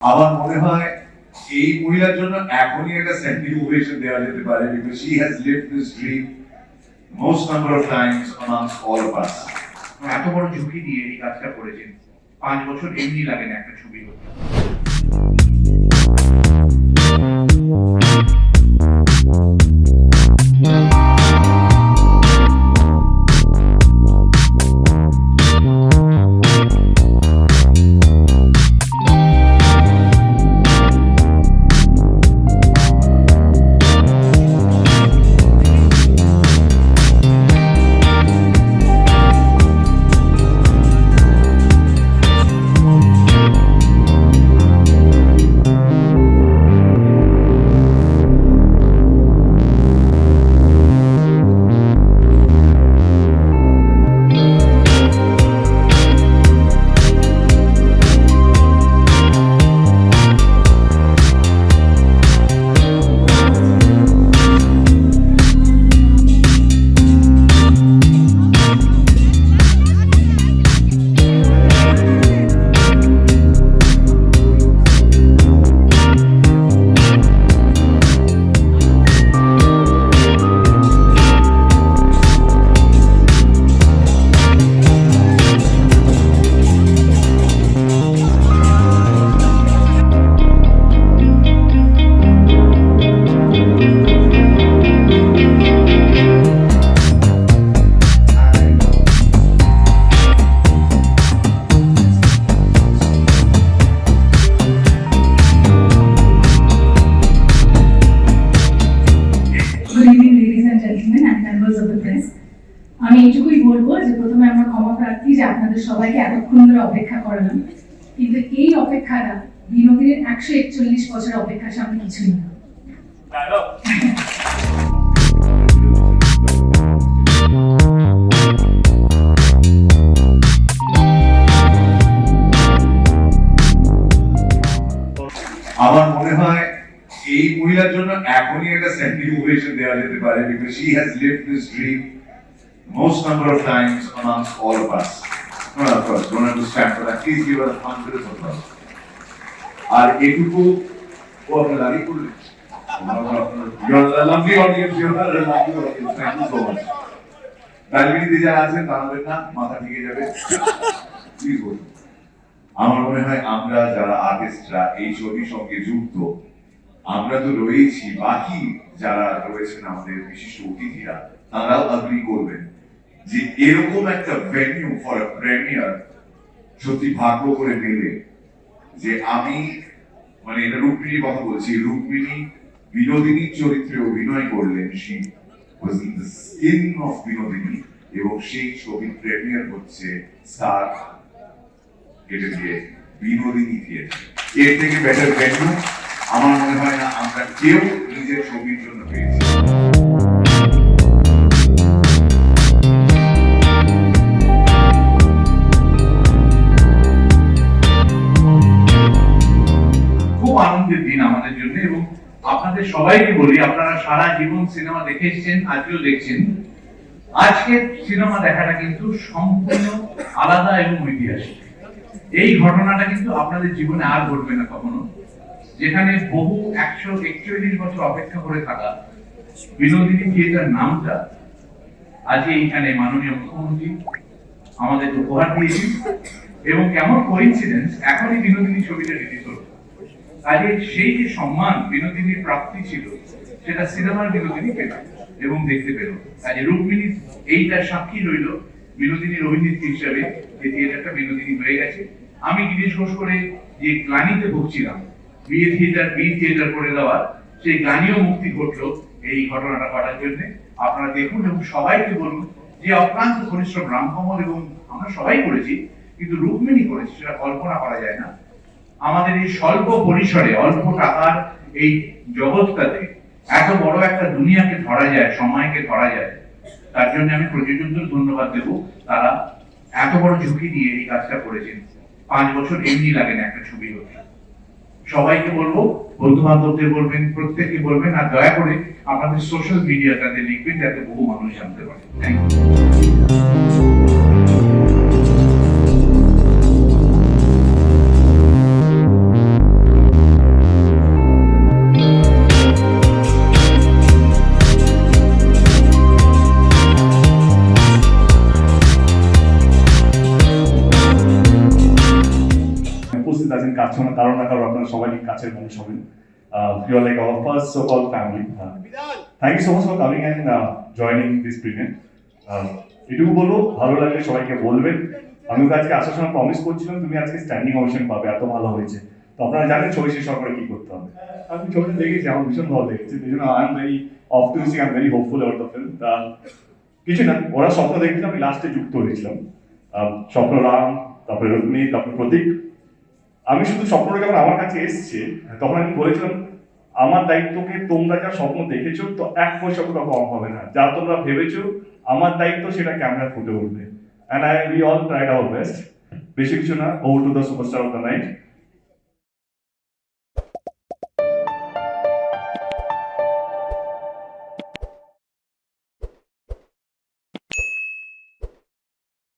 আমার মনে হয় এই মহিলার জন্য এখনই একটা স্ট্যান্ডিং ওভেশন দেওয়া যেতে পারে because she has lived this dream most number of times amongst all of us. এত বড় ঝুঁকি নিয়ে এই কাজটা করেছেন। পাঁচ বছর এমনি লাগে না একটা ছবি করতে। গুড আমরা প্রার্থী যে আপনাদের সবাইকে এতক্ষণ ধরে অপেক্ষা করালাম। কিন্তু এই অপেক্ষাটা বিনোদিনীর একশো একচল্লিশ বছর অপেক্ষার সামনে কিছুই না। আমার মনে হয় এই মহিলার জন্য এখনই একটা স্ট্যান্ডিং ওভেশন দেওয়া যেতে পারে because she has lived this dream most number of times amongst all of us no of course don't have to stand for that please give her a hundred of applause আর এটুকু ও আপনার দাঁড়িয়ে করলেন you're a lovely audience. Thank you so much. রাজনীতিতে যারা আছেন দাঁড়াবেন না মাথা ঠিক যাবে প্লিজ বলুন আমার মনে হয় আমরা যারা আর্টিস্টরা এই ছবির সঙ্গে যুক্ত আমরা তো রয়েছি বাকি যারা রয়েছেন আমাদের বিশিষ্ট অতিথিরা তারাও অ্যাগ্রি করবেন যে এরকম একটা ভেন্যু ফর প্রেমিয়ার সত্যি ভাগ্য করে মেলে যে আমি মানে এটা রুক্মিণীর কথা বলছি, রুক্মিণী বিনোদিনীর চরিত্রে অভিনয় করলেন সে was in the skin of Binodini এবং সেই ছবির প্রেমিয়ার হচ্ছে স্টার কেটে দিয়ে বিনোদিনী থিয়েটার এর থেকে বেটার ভেন্যু আমার মনে হয় না আমরা কেউ নিজের ছবির জন্য পেয়েছি। আপনাদের সবাইকে বলি, আপনারা সারা জীবন সিনেমা দেখে এসেছেন, আজকেও দেখছেন। আজকের সিনেমা দেখাটা কিন্তু সম্পূর্ণ আলাদা এবং ঐতিহাসিক। এই ঘটনাটা কিন্তু আপনাদের জীবনে আর ঘটবে না কখনো। যেখানে বহু একশো একচল্লিশ বছর অপেক্ষা করে থাকা বিনোদিনী থিয়েটার নামটা আজকে এইখানে মাননীয় মুখ্যমন্ত্রী আমাদের উপহার দিয়েছেন। এবং কেমন কোইন্সিডেন্স এখনই বিনোদিনী ছবিটা রিলিজ হলো। কাজে সেই যে সম্মান বিনোদিনীর প্রাপ্তি ছিল, সেটা সিনেমার বিনোদিনী পেল এবং দেখতে পেল কাজে রুক্মিণী এইটার সাক্ষী রইল বিনোদিনীর অভিনেত্রী হিসাবে যে থিয়েটারটা বিনোদিনী হয়ে গেছে। আমি গিরিশ ঘোষ করে যে গ্লানিতে ভুগছিলাম, বিয়ে থিয়েটার বি থিয়েটার করে দেওয়া সেই গ্লানিও মুক্তি ঘটলো এই ঘটনাটা ঘটার জন্য। আপনারা দেখুন এবং সবাইকে বলুন যে অক্লান্ত পরিশ্রম রামকমল এবং আমরা সবাই করেছি, কিন্তু রুক্মিণী করেছি, সেটা কল্পনা করা যায় না। আমাদের এই স্বল্প পরিসরে, অল্প টাকার এই জগৎটাতে এত বড় একটা দুনিয়াকে ধরা যায়, সময়কে ধরা যায়, তার জন্য আমি প্রযোজকদের ধন্যবাদ দেব। তারা এত বড় ঝুঁকি দিয়ে এই কাজটা করেছেন। পাঁচ বছর এমনি লাগে না একটা ছবি হতে। সবাইকে বলব বন্ধু বান্ধবদের বলবেন, প্রত্যেককে বলবেন, আর দয়া করে আমাদের সোশ্যাল মিডিয়াটাতে লিখবেন, যাতে বহু মানুষ জানতে পারে। থ্যাংক ইউ কারণ না কারণ you are like our first so call family thank you so much for coming and joining this prevent এটুকু ভালো লাগলে সবাইকে বলবেন। আমি আজকে আসার সময় প্রমিস করছিলাম, তুমি আজকে স্ট্যান্ডিং অপশন পাবে, এত ভালো হয়েছে। তো আপনারা জানেন ছবি শেষ হওয়ার কি করতে হবে। আমি ছবিটা দেখেছি, আমার ভীষণ ভালো লেগেছে। এই জন্য I am very optimistic I am very hopeful about the film কিছু না, ওরা স্বপ্ন দেখছিল, আমি লাস্টে যুক্ত হয়েছিলাম। স্বপ্ন রাম, তারপরে রুক্মিণী তারপরে প্রতীক। আমি শুধু স্বপ্নটা যখন আমার কাছে এসছে, তখন আমি বলেছিলাম, আমার দায়িত্বকে তোমরা যা স্বপ্ন দেখেছ, তো এক পয়সা কোনো কম হবে না। যা তোমরা ভেবেছো, আমার দায়িত্ব সেটা ক্যামেরা ফুটে উঠবে। And I we all tried our best বেশি কিছু না over to the superstar of the night